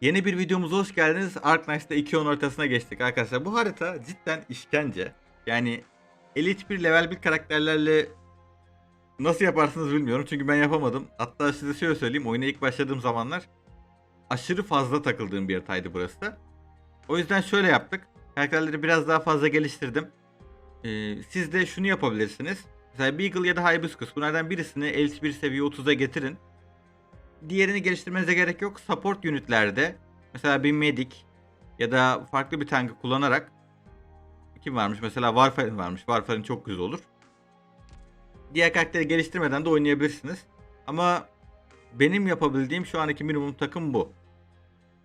Yeni bir videomuza hoş geldiniz. Arknight'ta 2-10 ortasına geçtik arkadaşlar. Bu harita cidden işkence. Yani Elite 1 level 1 karakterlerle nasıl yaparsınız bilmiyorum. Çünkü ben yapamadım. Hatta size şöyle söyleyeyim. Oyuna ilk başladığım zamanlar aşırı fazla takıldığım bir haritaydı burası. O yüzden şöyle yaptık. Karakterleri biraz daha fazla geliştirdim. Ee, siz de şunu yapabilirsiniz. Mesela Beagle ya da Hibiscus bunlardan birisini Elite 1 seviye 30'a getirin. Diğerini geliştirmenize gerek yok. Support unitlerde mesela bir medic ya da farklı bir tankı kullanarak kim varmış? Mesela Warfarin varmış. Warfarin çok güzel olur. Diğer karakteri geliştirmeden de oynayabilirsiniz. Ama benim yapabildiğim şu anki minimum takım bu.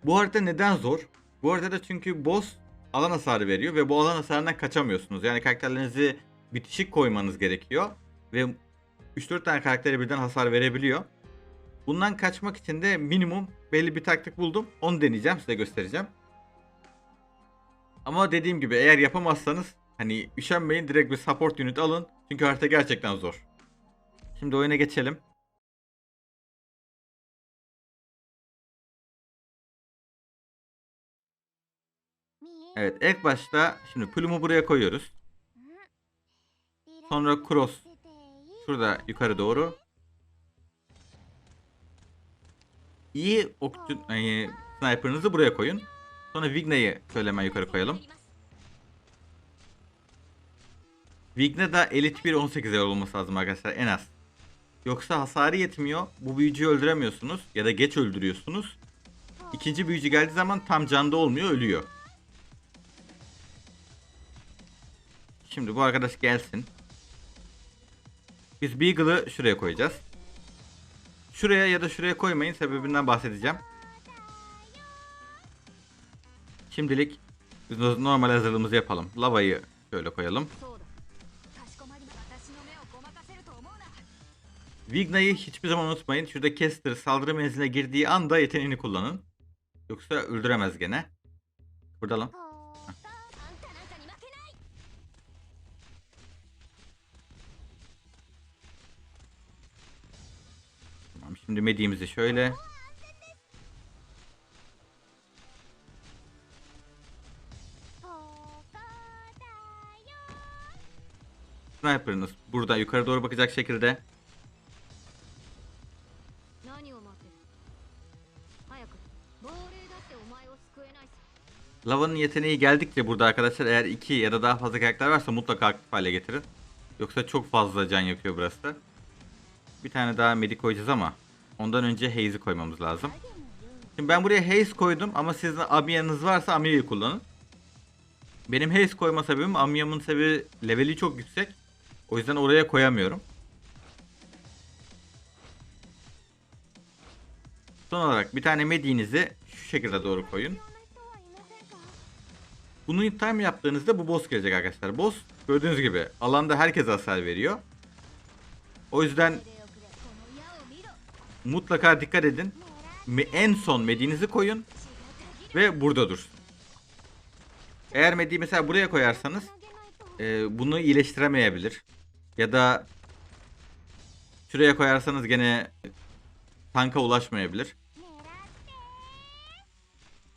Bu harita neden zor? Bu haritada çünkü boss alan hasarı veriyor ve bu alan hasarından kaçamıyorsunuz. Yani karakterlerinizi bitişik koymanız gerekiyor ve 3-4 tane karaktere birden hasar verebiliyor. Bundan kaçmak için de minimum belli bir taktik buldum. Onu deneyeceğim size göstereceğim. Ama dediğim gibi eğer yapamazsanız hani üşenmeyin direkt bir support unit alın. Çünkü harita gerçekten zor. Şimdi oyuna geçelim. Evet ilk başta şimdi Plume'u buraya koyuyoruz. Sonra Cross şurada yukarı doğru. İyi okçu, e, sniper'ınızı buraya koyun. Sonra Vigna'yı şöyle hemen yukarı koyalım. Vigna da Elite 1 18 level olması lazım arkadaşlar en az. Yoksa hasarı yetmiyor. Bu büyücüyü öldüremiyorsunuz ya da geç öldürüyorsunuz. İkinci büyücü geldiği zaman tam canda olmuyor, ölüyor. Şimdi bu arkadaş gelsin. Biz Beagle'ı şuraya koyacağız. Şuraya ya da şuraya koymayın sebebinden bahsedeceğim. Şimdilik biz normal hazırlığımızı yapalım. Lavayı şöyle koyalım. Vigna'yı hiçbir zaman unutmayın. Şurada Caster saldırı menziline girdiği anda yeteneğini kullanın. Yoksa öldüremez gene. Kıpırdalım. Şimdi mediğimizi şöyle. Sniper'ınız buradan yukarı doğru bakacak şekilde. Lava'nın yeteneği geldikçe burada arkadaşlar eğer iki ya da daha fazla karakter varsa mutlaka aktif hale getirin. Yoksa çok fazla can yakıyor burası da. Bir tane daha medik koyacağız ama Ondan önce Haze'i koymamız lazım. Şimdi ben buraya Haze koydum ama sizin Amya'nız varsa Amya'yı kullanın. Benim Haze koyma sebebim Amya'mın sebebi leveli çok yüksek. O yüzden oraya koyamıyorum. Son olarak bir tane Medi'nizi şu şekilde doğru koyun. Bunu time yaptığınızda bu boss gelecek arkadaşlar. Boss gördüğünüz gibi alanda herkese hasar veriyor. O yüzden mutlaka dikkat edin. En son medinizi koyun ve burada dursun. Eğer mediyi mesela buraya koyarsanız e, bunu iyileştiremeyebilir. Ya da şuraya koyarsanız gene tanka ulaşmayabilir.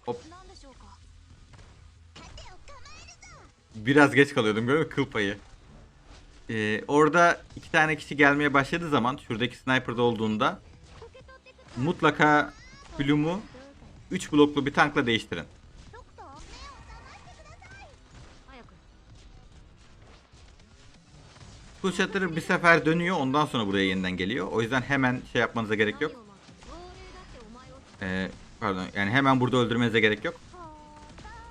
Hop. Biraz geç kalıyordum gördün mü? Kıl payı. Ee, orada iki tane kişi gelmeye başladığı zaman şuradaki sniper'da olduğunda mutlaka Bloom'u 3 bloklu bir tankla değiştirin. Bu Shatter bir sefer dönüyor ondan sonra buraya yeniden geliyor. O yüzden hemen şey yapmanıza gerek yok. Ee, pardon yani hemen burada öldürmenize gerek yok.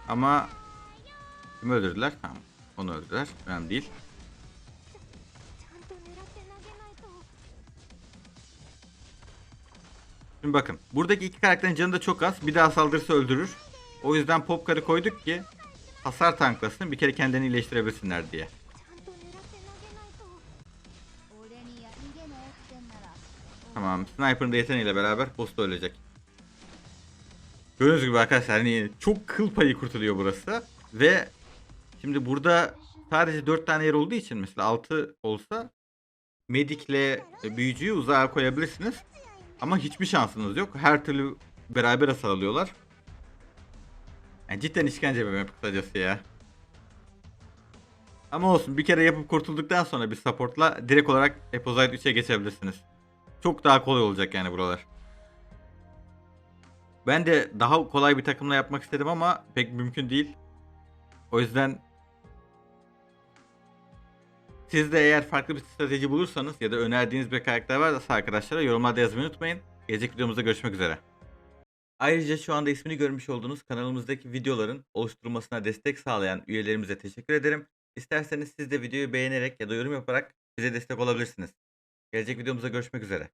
Ama kim öldürdüler? Tamam onu öldürdüler. Önemli değil. Şimdi bakın. Buradaki iki karakterin canı da çok az. Bir daha saldırırsa öldürür. O yüzden Popkar'ı koyduk ki hasar tanklasın. Bir kere kendilerini iyileştirebilsinler diye. Tamam. Sniper'ın da yeteneğiyle beraber boss ölecek. Gördüğünüz gibi arkadaşlar hani çok kıl payı kurtuluyor burası. Ve şimdi burada sadece 4 tane yer olduğu için mesela 6 olsa medikle büyücüyü uzağa koyabilirsiniz. Ama hiçbir şansınız yok. Her türlü beraber hasar alıyorlar. Yani cidden işkence bir map kısacası ya. Ama olsun bir kere yapıp kurtulduktan sonra bir supportla direkt olarak Eposite 3'e geçebilirsiniz. Çok daha kolay olacak yani buralar. Ben de daha kolay bir takımla yapmak istedim ama pek mümkün değil. O yüzden siz de eğer farklı bir strateji bulursanız ya da önerdiğiniz bir karakter varsa arkadaşlara yorumlarda yazmayı unutmayın. Gelecek videomuzda görüşmek üzere. Ayrıca şu anda ismini görmüş olduğunuz kanalımızdaki videoların oluşturulmasına destek sağlayan üyelerimize teşekkür ederim. İsterseniz siz de videoyu beğenerek ya da yorum yaparak bize destek olabilirsiniz. Gelecek videomuzda görüşmek üzere.